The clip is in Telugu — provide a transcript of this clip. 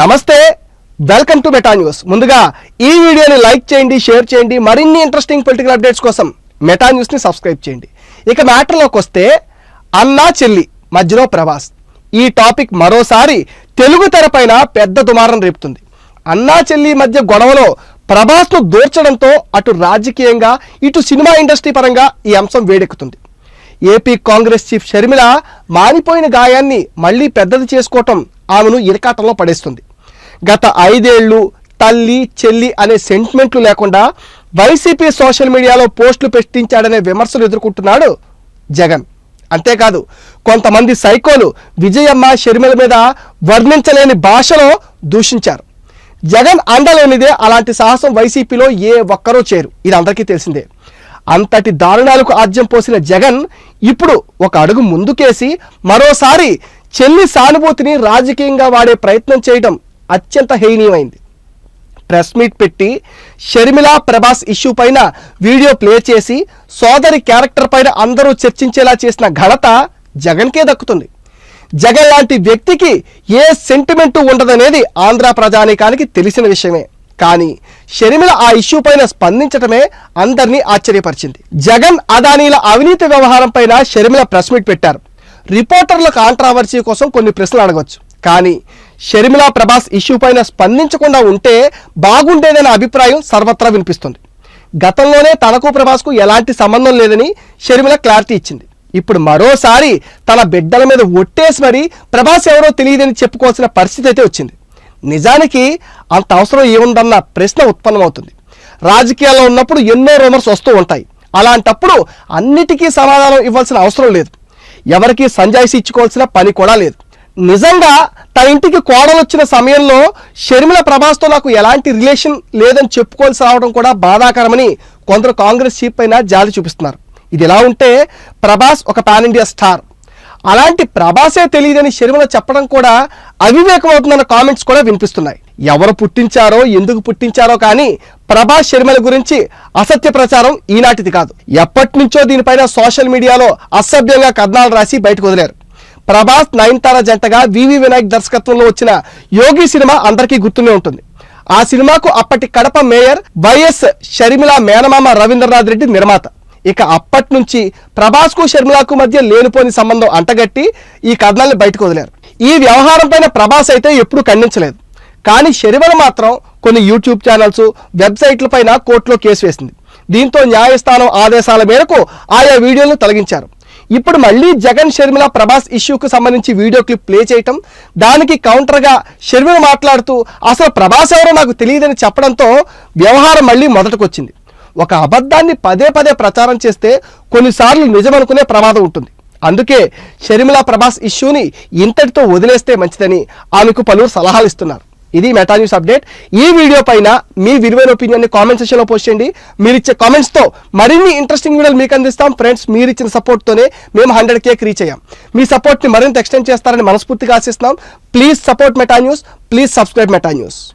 నమస్తే వెల్కమ్ టు మెటా న్యూస్. ముందుగా ఈ వీడియోని లైక్ చేయండి షేర్ చేయండి మరిన్ని ఇంట్రెస్టింగ్ పొలిటికల్ అప్డేట్స్ కోసం మెటా న్యూస్ని సబ్స్క్రైబ్ చేయండి. ఇక మ్యాటర్లోకి వస్తే అన్నా చెల్లి మధ్యలో ప్రభాస్. ఈ టాపిక్ మరోసారి తెలుగు తెరపైన పెద్ద దుమారం రేపుతుంది. అన్నా చెల్లి మధ్య గొడవలో ప్రభాస్ను దూర్చడంతో అటు రాజకీయంగా ఇటు సినిమా ఇండస్ట్రీ పరంగా ఈ అంశం వేడెక్కుతుంది. ఏపీ కాంగ్రెస్ చీఫ్ షర్మిల మానిపోయిన గాయాన్ని మళ్ళీ పెద్దది చేసుకోవటం ఆమెను ఇరకాటంలో పడేస్తుంది. గత ఐదేళ్ళు తల్లి చెల్లి అనే సెంటిమెంట్లు లేకుండా వైసీపీ సోషల్ మీడియాలో పోస్టులు పెట్టించాడనే విమర్శలు ఎదుర్కొంటున్నాడు జగన్. అంతేకాదు కొంతమంది సైకోలు విజయమ్మ షర్మిల మీద వర్ణించలేని భాషలో దూషించారు. జగన్ అండలేనిదే అలాంటి సాహసం వైసీపీలో ఏ ఒక్కరూ చేరు ఇది అందరికీ తెలిసిందే. అంతటి దారుణాలకు ఆజ్యం పోసిన జగన్ ఇప్పుడు ఒక అడుగు ముందుకేసి మరోసారి చెల్లి సానుభూతిని రాజకీయంగా వాడే ప్రయత్నం చేయడం అత్యంత హేయనీయమైంది. ప్రెస్ మీట్ పెట్టి షర్మిల ప్రభాస్ ఇష్యూ పైన వీడియో ప్లే చేసి సోదరి క్యారెక్టర్ పైన అందరూ చర్చించేలా చేసిన ఘనత జగన్కే దక్కుతుంది. జగన్ లాంటి వ్యక్తికి ఏ సెంటిమెంటు ఉండదనేది ఆంధ్ర ప్రజానీకానికి తెలిసిన విషయమే. కానీ షర్మిల ఆ ఇష్యూ పైన స్పందించటమే అందరినీ ఆశ్చర్యపరిచింది. జగన్ అదానీల అవినీతి వ్యవహారం పైన షర్మిల ప్రెస్ మీట్ పెట్టారు. రిపోర్టర్ల కాంట్రావర్సీ కోసం కొన్ని ప్రశ్నలు అడగవచ్చు కానీ షర్మిల ప్రభాస్ ఇష్యూ పైన స్పందించకుండా ఉంటే బాగుండేదనే అభిప్రాయం సర్వత్రా వినిపిస్తుంది. గతంలోనే తనకు ప్రభాస్కు ఎలాంటి సంబంధం లేదని షర్మిల క్లారిటీ ఇచ్చింది. ఇప్పుడు మరోసారి తన బిడ్డల మీద ఒట్టేసి మరీ ప్రభాస్ ఎవరో తెలియదని చెప్పుకోవాల్సిన పరిస్థితి అయితే వచ్చింది. నిజానికి అంత అవసరం ఏముందన్న ప్రశ్న ఉత్పన్నమవుతుంది. రాజకీయాల్లో ఉన్నప్పుడు ఎన్నో రూమర్స్ వస్తూ ఉంటాయి. అలాంటప్పుడు అన్నిటికీ సమాధానం ఇవ్వాల్సిన అవసరం లేదు. ఎవరికి సంజాయిషి ఇచ్చుకోవాల్సిన పని కూడా లేదు. నిజంగా తన ఇంటికి కోడలు వచ్చిన సమయంలో షర్మిల ప్రభాస్తో నాకు ఎలాంటి రిలేషన్ లేదని చెప్పుకోవాల్సి రావడం కూడా బాధాకరమని కొందరు కాంగ్రెస్ చీఫ్ పైన జాలి చూపిస్తున్నారు. ఇది ఎలా ఉంటే ప్రభాస్ ఒక పాన్ ఇండియా స్టార్. అలాంటి ప్రభాసే తెలియదని షర్మిల చెప్పడం కూడా అవివేకం అవుతుందన్న కామెంట్స్ కూడా వినిపిస్తున్నాయి. ఎవరు పుట్టించారో ఎందుకు పుట్టించారో కానీ ప్రభాస్ షర్మిల గురించి అసత్య ప్రచారం ఈనాటిది కాదు. ఎప్పటి నుంచో దీనిపైన సోషల్ మీడియాలో అసభ్యంగా కథనాలు రాసి బయటకు వదిలారు. ప్రభాస్ నయనతార జంటగా వివి వినాయక్ దర్శకత్వంలో వచ్చిన యోగి సినిమా అందరికీ గుర్తునే ఉంటుంది. ఆ సినిమాకు అప్పటి కడప మేయర్ వైఎస్ షర్మిల మేనమామ రవీంద్రనాథ్ రెడ్డి నిర్మాత. ఇక అప్పటి నుంచి ప్రభాస్కు షర్మిలాకు మధ్య లేనిపోని సంబంధం అంటగట్టి ఈ కథనాల్ని బయటకు వదిలారు. ఈ వ్యవహారం పైన ప్రభాస్ అయితే ఎప్పుడూ ఖండించలేదు. కానీ షర్మిల మాత్రం కొన్ని యూట్యూబ్ ఛానల్స్ వెబ్సైట్ల పైన కోర్టులో కేసు వేసింది. దీంతో న్యాయస్థానం ఆదేశాల మేరకు ఆయా వీడియోలను తొలగించారు. ఇప్పుడు మళ్ళీ జగన్ షర్మిల ప్రభాస్ ఇష్యూకు సంబంధించి వీడియో క్లిప్ ప్లే చేయటం దానికి కౌంటర్గా షర్మిల మాట్లాడుతూ అసలు ప్రభాస్ ఎవరో నాకు తెలియదని చెప్పడంతో వ్యవహారం మళ్ళీ మొదటకొచ్చింది. ఒక అబద్ధాన్ని పదే పదే ప్రచారం చేస్తే కొన్నిసార్లు నిజమనుకునే ప్రమాదం ఉంటుంది. అందుకే షర్మిల ప్రభాస్ ఇష్యూని ఇంతటితో వదిలేస్తే మంచిదని ఆమెకు పలువురు సలహాలు ఇస్తున్నారు. ఇది మెటా న్యూస్ అప్డేట్. ఈ వీడియో పైన మీ విలువైన ఒపీనియన్ని కామెంట్ సెక్షన్లో పోస్ట్ చేయండి. మీరు ఇచ్చే కామెంట్స్తో మరిన్ని ఇంట్రెస్టింగ్ వీడియోలు మీకు అందిస్తాం. ఫ్రెండ్స్ మీరు ఇచ్చిన సపోర్ట్తోనే మేము హండ్రెడ్ కేక్ రీచ్ అయ్యాం. మీ సపోర్ట్ని మరింత ఎక్స్టెండ్ చేస్తారని మనస్ఫూర్తిగా ఆశిస్తున్నాం. Please support Meta news. Please subscribe Meta news.